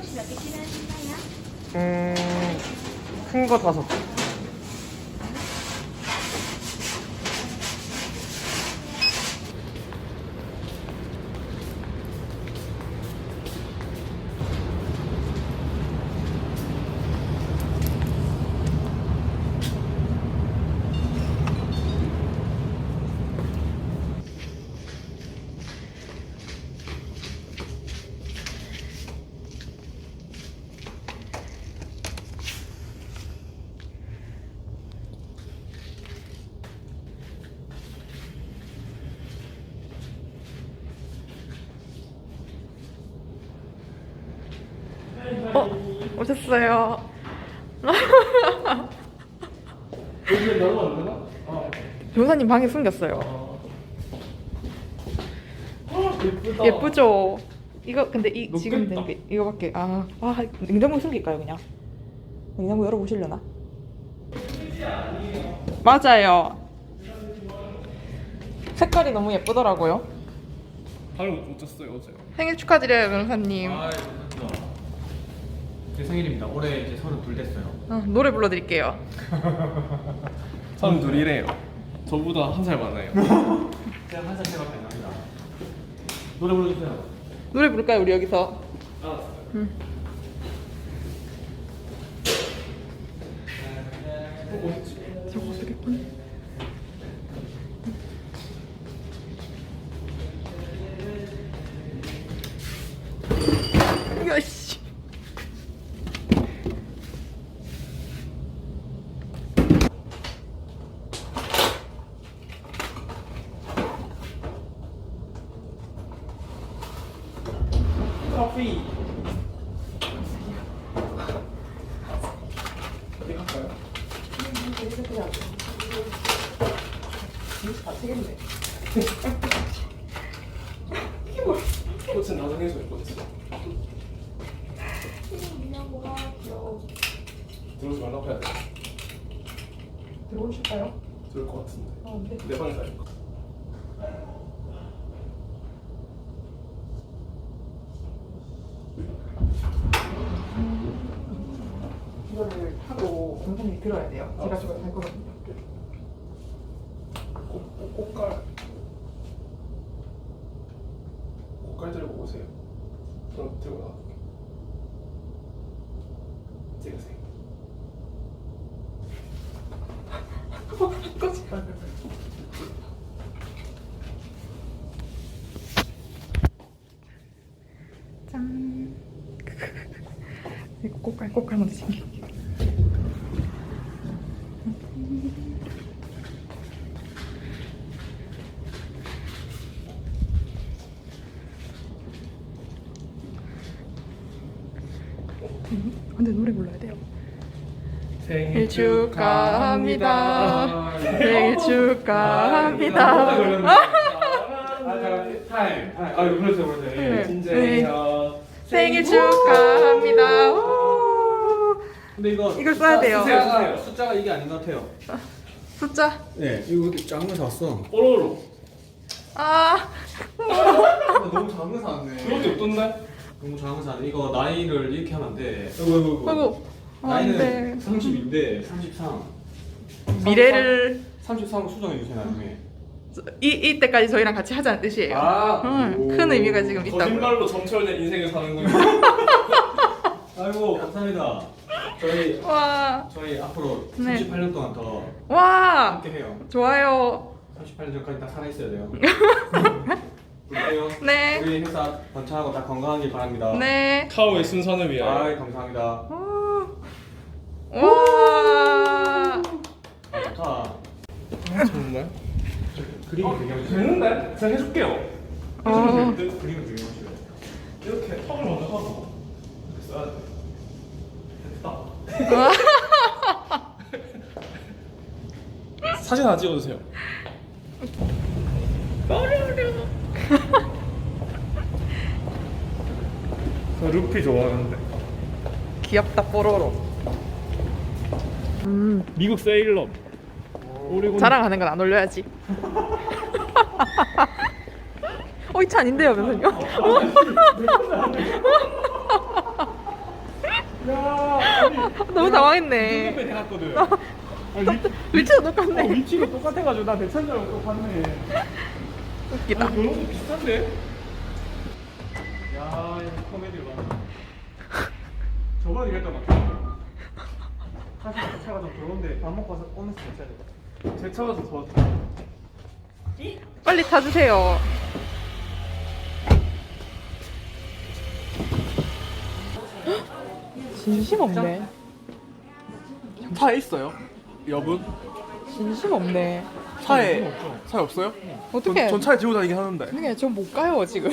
선물 혹시 몇개 필요하신가요? 음, 큰 거 다섯. 어, 오셨어요. 여기 나도 안 되나? 아, 변호사님 방에 숨겼어요. 예쁘다. 예쁘죠? 이거 근데 이 지금. 된 게 이거밖에 아, 아 냉장고 숨길까요 그냥? 냉장고 열어보시려나? 맞아요. 색깔이 너무 예쁘더라고요. 못 잤어요 어제. 생일 축하드려요 변호사님. 아, 감사합니다. 제 생일입니다. 올해 이제 서른 둘 됐어요. 어, 노래 불러드릴게요. 서른 둘이래요. 저보다 한 살 많아요. 제가 한살 차이밖에 안 납니다. 노래 불러주세요. 노래 부를까요 우리 여기서? 알았어요. 응. 어? 저거 쓰겠군. 야씨. 커피. 어디 갈까요? 꽃은 나중에 줄 꽃이. 들어오지 말라고 해야 돼. 들어오실까요? 들을 것 같은데. 어, 네. 내 방에 살 이거를 하고 변호사님이 들어야 돼요. 제가 아, 저거 할 거거든요. 꽃, 꽃, 꽃갈. 꽃갈 들고 오세요. 그럼 들고 나갈게. 찍으세요. 짠. 이거 꼭갈 꼭갈 먼저 챙길게요. 음, 근데 노래 불러야 돼요. 생일 축하합니다. 생일 축하합니다. 아, 타임. 아. 생일 축하합니다. 오. 근데 이거 이걸 써야 돼요. 쓰세요, 쓰세요. 숫자가 이게 아닌 것 같아요. 숫자. 네, 이거 작은 거 샀어. 뽀로로. 아. 너무 작은 거 샀네. 그런 게 없던데? 샀네. 이거 나이를 이렇게 하면 안 돼. 아이고, 아이고. 아, 나이는 네. 30인데 33. 미래를 33 수정해 주세요 나중에. 이 이때까지 저희랑 같이 하자는 뜻이에요. 아, 응, 큰 의미가 지금 있다고요. 거짓말로 점철된 인생을 사는 거예요. 아이고 감사합니다. 저희 와. 저희 앞으로 네. 38년 동안 더 와. 함께 해요. 좋아요. 38년 전까지 다 살아 있어야 돼요. 볼게요. 네. 우리 회사 번창하고 다 건강하길 바랍니다. 네. 카오의 순산을 위하여. 아 감사합니다. 오. 와. 아 좋다. 정말? 그림이 되게 되는데? 제가 해줄게요. 어. 그림이 되게 멋있어요. 이렇게 턱을 먼저 하고 이렇게 써야 돼. 됐다. 사진 하나 찍어주세요. 저 루피 좋아하는데. 귀엽다 뽀로로. 음. 미국 세일러. 오리곤. 자랑하는 건 안 올려야지. 어 어, 이차 아닌데요, 변호사님? 야, 아니, 너무 당황했네. 위치가 어, 똑같네. 위치가 똑같아가지고 나또 봤네. 웃기다. 아, 거 비슷한데? 야, 이 코미디 봐. 저번에 이랬던 것 같아. 사실 제 차가 좀 더러운데 밥 먹고 와서 오면서 괜찮을 것 같아. 제 차가 더 더웠다. 빨리 타주세요. 진심 없네. 차에 있어요? 여분? 진심 없네. 차에 차에 없어요? 어떻게? 전 차에 지고 다니긴 하는데. 그게 저못 가요 지금.